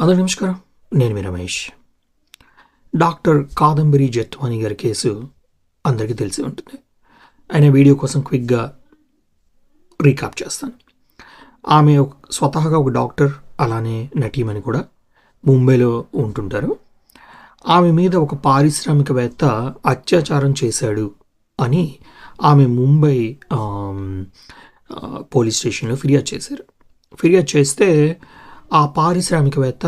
అందరికీ నమస్కారం. నేను మీ రమేష్. డాక్టర్ కాదంబరి జత్వాని గారి కేసు అందరికీ తెలిసి ఉంటుంది. ఆయన వీడియో కోసం క్విక్గా రీకాప్ చేస్తాను. ఆమె ఒక స్వతహాగా ఒక డాక్టర్ అలానే నటీమని కూడా ముంబైలో ఉంటుంటారు. ఆమె మీద ఒక పారిశ్రామికవేత్త అత్యాచారం చేశాడు అని ఆమె ముంబై పోలీస్ స్టేషన్లో ఫిర్యాదు చేశారు. ఫిర్యాదు చేస్తే ఆ పారిశ్రామికవేత్త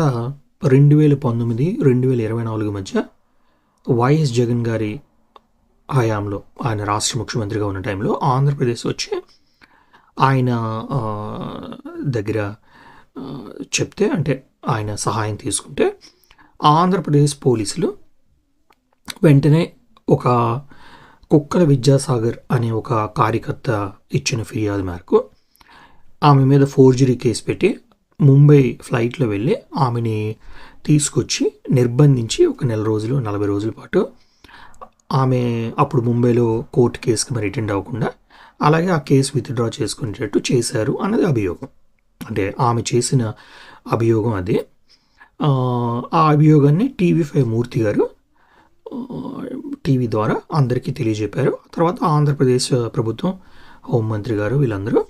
రెండు వేల పంతొమ్మిది రెండు వేల ఇరవై నాలుగు మధ్య వైఎస్ జగన్ గారి హయాంలో ఆయన రాష్ట్ర ముఖ్యమంత్రిగా ఉన్న టైంలో ఆంధ్రప్రదేశ్ వచ్చి ఆయన దగ్గర చెప్తే అంటే ఆయన సహాయం తీసుకుంటే ఆంధ్రప్రదేశ్ పోలీసులు వెంటనే ఒక కుక్కల విద్యాసాగర్ అనే ఒక కార్యకర్త ఇచ్చిన ఫిర్యాదు మేరకు ఆమె మీద ఫోర్జరీ కేసు పెట్టి ముంబై ఫ్లైట్లో వెళ్ళి ఆమెని తీసుకొచ్చి నిర్బంధించి ఒక నెల రోజులు నలభై రోజుల పాటు ఆమె అప్పుడు ముంబైలో కోర్టు కేసుకి మరి అటెండ్ అవ్వకుండా అలాగే ఆ కేసు విత్డ్రా చేసుకునేటట్టు చేశారు అన్నది అభియోగం. అంటే ఆమె చేసిన అభియోగం అది. ఆ, అభియోగాన్ని టీవీ ఫైవ్ మూర్తి గారు టీవీ ద్వారా అందరికీ తెలియజెప్పారు. తర్వాత ఆంధ్రప్రదేశ్ ప్రభుత్వం హోంమంత్రి గారు వీళ్ళందరూ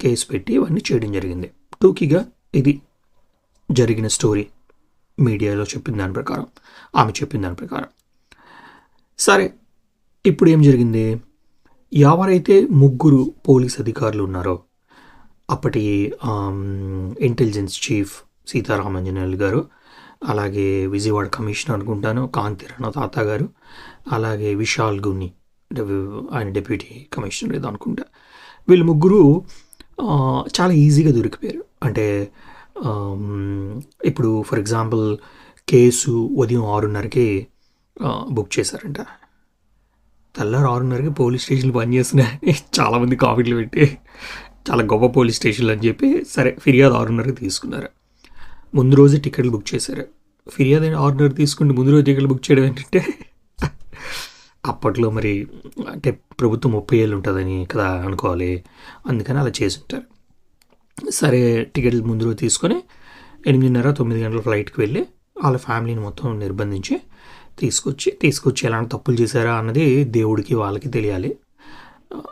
కేసు పెట్టి ఇవన్నీ చేయడం జరిగింది. టూకీగా ఇది జరిగిన స్టోరీ. మీడియాలో చెప్పిన దాని ప్రకారం. ఆమె చెప్పిన దాని ప్రకారం. సరే ఇప్పుడు ఏం జరిగింది? ఎవరైతే ముగ్గురు పోలీస్ అధికారులు ఉన్నారో అప్పటి ఇంటెలిజెన్స్ చీఫ్ సీతారామంజనేయులు గారు అలాగే విజయవాడ కమిషనర్ అనుకుంటాను కాంతిరణ తాత గారు అలాగే విశాల్ గుని ఆయన డెప్యూటీ కమిషనర్ ఏదో అనుకుంటా. వీళ్ళు ముగ్గురు చాలా ఈజీగా దొరికిపోయారు. అంటే ఇప్పుడు ఫర్ ఎగ్జాంపుల్ కేసు ఉదయం ఆరున్నరకి బుక్ చేశారంట. తెల్లారు ఆరున్నరకి పోలీస్ స్టేషన్లు పనిచేస్తున్నాయని చాలామంది కామెంట్లు పెట్టి చాలా గొప్ప పోలీస్ స్టేషన్లు అని చెప్పి సరే ఫిర్యాదు ఆరున్నరకి తీసుకున్నారు. ముందు రోజు టికెట్లు బుక్ చేశారు. ఫిర్యాదు అయిన ఆరున్నర తీసుకుంటే ముందు రోజు టికెట్లు బుక్ చేయడం ఏంటంటే అప్పట్లో మరి అంటే ప్రభుత్వం ముప్పై ఏళ్ళు ఉంటుందని కదా అనుకోవాలి. అందుకని అలా చేసి ఉంటారు. సరే టికెట్లు ముందు రోజు తీసుకొని ఎనిమిదిన్నర తొమ్మిది గంటల ఫ్లైట్కి వెళ్ళి వాళ్ళ ఫ్యామిలీని మొత్తం నిర్బంధించి తీసుకొచ్చి తీసుకొచ్చి ఎలాంటి తప్పులు చేశారా అన్నది దేవుడికి వాళ్ళకి తెలియాలి.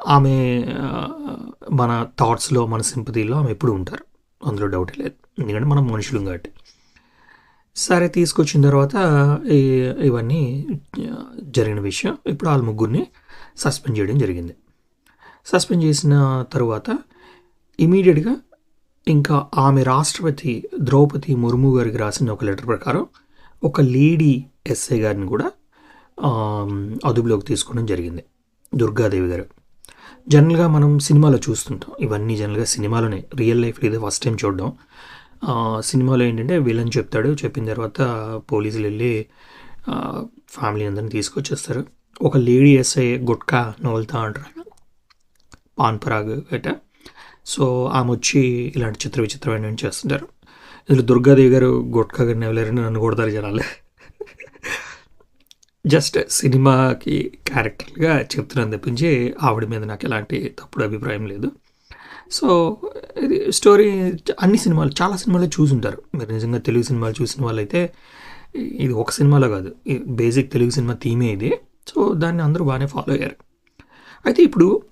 ఆమె మన థాట్స్లో మన సింపతిలో ఆమె ఎప్పుడు ఉంటారు. అందులో డౌట్ లేదు. ఎందుకంటే మనం మనుషులు కాబట్టి. సరే తీసుకొచ్చిన తర్వాత ఇవన్నీ జరిగిన విషయం. ఇప్పుడు వాళ్ళ ముగ్గురిని సస్పెండ్ చేయడం జరిగింది. సస్పెండ్ చేసిన తర్వాత ఇమీడియట్గా ఇంకా ఆమె రాష్ట్రపతి ద్రౌపది ముర్ము గారికి రాసిన ఒక లెటర్ ప్రకారం ఒక లేడీ ఎస్ఐ గారిని కూడా అదుపులోకి తీసుకోవడం జరిగింది. దుర్గాదేవి గారు. జనరల్గా మనం సినిమాలో చూస్తుంటాం. ఇవన్నీ జనరల్గా సినిమాలోనే. రియల్ లైఫ్లో ఇదే ఫస్ట్ టైం చూడడం. సినిమాలో ఏంటంటే విలన్ చెప్తాడు. చెప్పిన తర్వాత పోలీసులు వెళ్ళి ఫ్యామిలీ అందరిని తీసుకొచ్చేస్తారు. ఒక లేడీ ఎస్ఐ గుట్కా నవలుతా అంటారు. ఆయన. పాన్ పరాగ్ గట సో ఆమె వచ్చి ఇలాంటి చిత్ర విచిత్రమైన చేస్తుంటారు? ఇందులో దుర్గాదేవి గారు గుట్కా గారిని ఎవరైనా నన్ను కొడతారు జనాలు. జస్ట్ సినిమాకి క్యారెక్టర్గా చెప్తున్నాను తప్పించి ఆవిడ మీద నాకు ఎలాంటి తప్పుడు అభిప్రాయం లేదు. సో ఇది స్టోరీ అన్ని సినిమాలు చాలా సినిమాలు చూసుంటారు. మీరు నిజంగా తెలుగు సినిమాలు చూసిన వాళ్ళైతే ఇది ఒక సినిమాలో కాదు. బేసిక్ తెలుగు సినిమా థీమే ఇది. సో దాన్ని అందరూ బాగానే ఫాలో అయ్యారు. అయితే ఇప్పుడు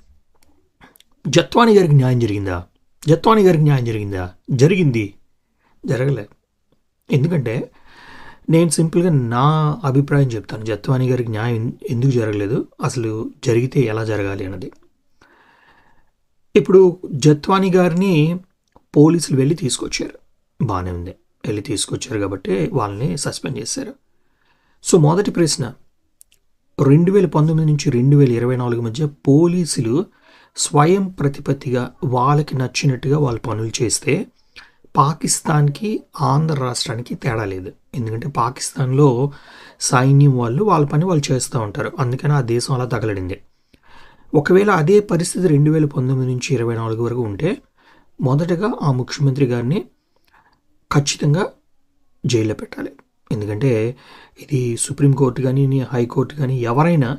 జత్వాని గారికి న్యాయం జరిగిందా? జత్వాని గారికి న్యాయం జరిగిందా? జరిగింది. జరగలే. ఎందుకంటే నేను సింపుల్గా నా అభిప్రాయం చెప్తాను. జత్వాని గారికి న్యాయం ఎందుకు జరగలేదు? అసలు జరిగితే ఎలా జరగాలి అన్నది. ఇప్పుడు జత్వాని గారిని పోలీసులు వెళ్ళి తీసుకొచ్చారు. బాగానే ఉంది. వెళ్ళి తీసుకొచ్చారు కాబట్టి వాళ్ళని సస్పెండ్ చేశారు. సో మొదటి ప్రశ్న రెండు వేల పంతొమ్మిది నుంచి రెండు వేల ఇరవై నాలుగు మధ్య పోలీసులు స్వయం ప్రతిపత్తిగా వాళ్ళకి నచ్చినట్టుగా వాళ్ళ పనులు చేస్తే పాకిస్తాన్కి ఆంధ్ర రాష్ట్రానికి తేడా లేదు. ఎందుకంటే పాకిస్తాన్లో సైన్యం వాళ్ళు వాళ్ళ పని వాళ్ళు చేస్తూ ఉంటారు. అందుకని ఆ దేశం అలా తగలడింది. ఒకవేళ అదే పరిస్థితి రెండు వేల పంతొమ్మిది నుంచి ఇరవై నాలుగు వరకు ఉంటే మొదటగా ఆ ముఖ్యమంత్రి గారిని ఖచ్చితంగా జైల్లో పెట్టాలి. ఎందుకంటే ఇది సుప్రీంకోర్టు కానీ హైకోర్టు కానీ ఎవరైనా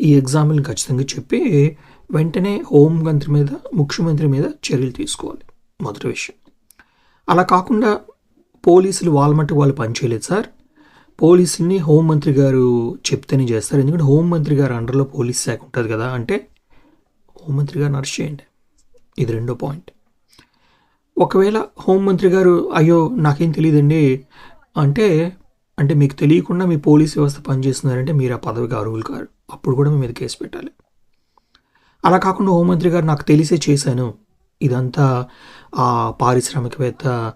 ఈ ఎగ్జాంపుల్ని ఖచ్చితంగా చెప్పి వెంటనే హోం మంత్రి మీద ముఖ్యమంత్రి మీద చర్యలు తీసుకోవాలి. మొదటి విషయం. అలా కాకుండా పోలీసులు వాళ్ళ వాళ్ళు పనిచేయలేదు సార్. పోలీసుల్ని హోంమంత్రి గారు చెప్తేనే చేస్తారు. ఎందుకంటే హోంమంత్రి గారు అండర్లో పోలీస్ శాఖ ఉంటుంది కదా అంటే హోంమంత్రి గారిని అరెస్ట్ చేయండి. ఇది రెండో పాయింట్. ఒకవేళ హోంమంత్రి గారు అయ్యో నాకేం తెలియదండి అంటే అంటే మీకు తెలియకుండా మీ పోలీస్ వ్యవస్థ పనిచేస్తున్నారంటే మీరు ఆ పదవికి అర్హులు కారు. అప్పుడు కూడా మీ మీద కేసు పెట్టాలి. అలా కాకుండా హోంమంత్రి గారు నాకు తెలిసే చేశాను. ఇదంతా ఆ పారిశ్రామికవేత్త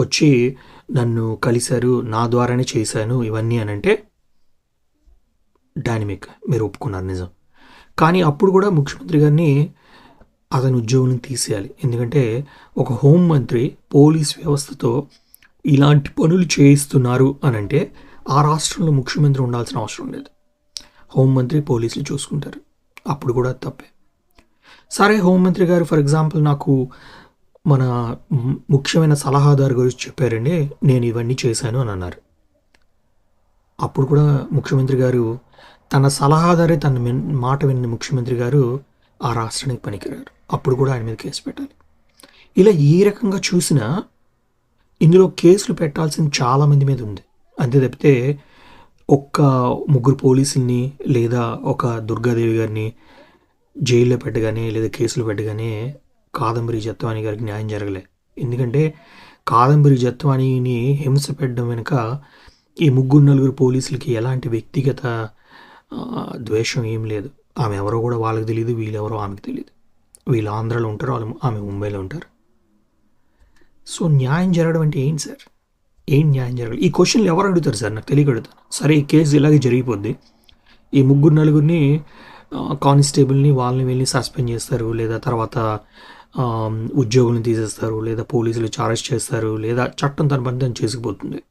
వచ్చి నన్ను కలిశారు నా ద్వారానే చేశాను ఇవన్నీ అని అంటే డైనమిక్. మీరు ఒప్పుకున్నారు నిజం. కానీ అప్పుడు కూడా ముఖ్యమంత్రి గారిని అతని ఉద్యోగులను తీసేయాలి. ఎందుకంటే ఒక హోంమంత్రి పోలీస్ వ్యవస్థతో ఇలాంటి పనులు చేయిస్తున్నారు అని అంటే ఆ రాష్ట్రంలో ముఖ్యమంత్రి ఉండాల్సిన అవసరం లేదు. హోంమంత్రి పోలీసులు చూసుకుంటారు. అప్పుడు కూడా తప్పే. సరే హోంమంత్రి గారు ఫర్ ఎగ్జాంపుల్ నాకు మన ముఖ్యమైన సలహాదారు గురించి చెప్పారండి. నేను ఇవన్నీ చేశాను అని అన్నారు. అప్పుడు కూడా ముఖ్యమంత్రి గారు తన సలహాదారే తన మిన్- మాట విన్న ముఖ్యమంత్రి గారు ఆ రాష్ట్రానికి పనికిరారు. అప్పుడు కూడా ఆయన మీద కేసు పెట్టాలి. ఇలా ఏ రకంగా చూసినా ఇందులో కేసులు పెట్టాల్సింది చాలామంది మీద ఉంది. అంతే తప్పితే ఒక్క ముగ్గురు పోలీసుల్ని లేదా ఒక దుర్గాదేవి గారిని జైల్లో పెట్టగానే లేదా కేసులు పెట్టగానే కాదంబరి జత్వాని గారికి న్యాయం జరగలే. ఎందుకంటే కాదంబరి జత్వానిని హింస పెట్టడం వెనుక ఈ ముగ్గురు నలుగురు పోలీసులకి ఎలాంటి వ్యక్తిగత ద్వేషం ఏం లేదు. ఆమె ఎవరో కూడా వాళ్ళకి తెలియదు వీళ్ళెవరో ఆమెకు తెలియదు వీళ్ళు ఆంధ్రాలో ఉంటారు వాళ్ళు ఆమె ముంబైలో ఉంటారు. సో న్యాయం జరగడం అంటే ఏంటి సార్? ఏం న్యాయం జరగాలి ఈ క్వశ్చన్లు ఎవరు అడుగుతారు సార్? నాకు తెలియక అడుగుతాను సరే ఈ కేసు ఇలాగే జరిగిపోద్ది. ఈ ముగ్గురు నలుగురిని కానిస్టేబుల్ని వాళ్ళని వెళ్ళి సస్పెండ్ చేస్తారు. లేదా తర్వాత ఉద్యోగులను తీసేస్తారు. లేదా పోలీసులు అరెస్ట్ చేస్తారు. లేదా చట్టం తన పని తను చేసుకుపోతుంది.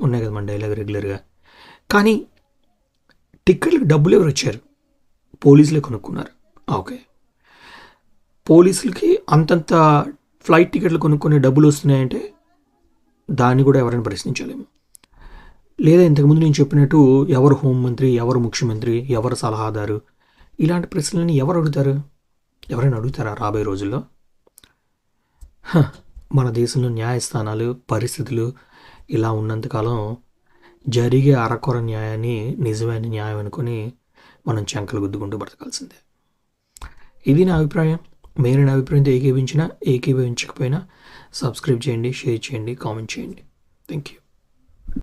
ఉన్నాయి కదా మన డైలాగ్ రెగ్యులర్గా కానీ టిక్కెట్లకు డబ్బులు ఎవరు వచ్చారు పోలీసులే కొనుక్కున్నారు. ఓకే. పోలీసులకి అంతంత ఫ్లైట్ టికెట్లు కొనుక్కునే డబ్బులు వస్తున్నాయంటే దాన్ని కూడా ఎవరైనా ప్రశ్నించలేము. లేదా ఇంతకుముందు నేను చెప్పినట్టు ఎవరు హోంమంత్రి ఎవరు ముఖ్యమంత్రి ఎవరు సలహాదారు ఇలాంటి ప్రశ్నలని ఎవరు అడుగుతారు? ఎవరైనా అడుగుతారా రాబోయే రోజుల్లో? హ, మన దేశంలో న్యాయస్థానాలు పరిస్థితులు ఇలా ఉన్నంతకాలం జరిగే అరకొర న్యాయాన్ని నిజమైన న్యాయం అనుకుని మనం చెంకలు గుద్దుకుంటూ బ్రతకాల్సిందే. ఇది నా అభిప్రాయం. మీరు నా అభిప్రాయంతో ఏకీభించినా ఏకీభవించకపోయినా సబ్స్క్రైబ్ చేయండి షేర్ చేయండి కామెంట్ చేయండి. Thank you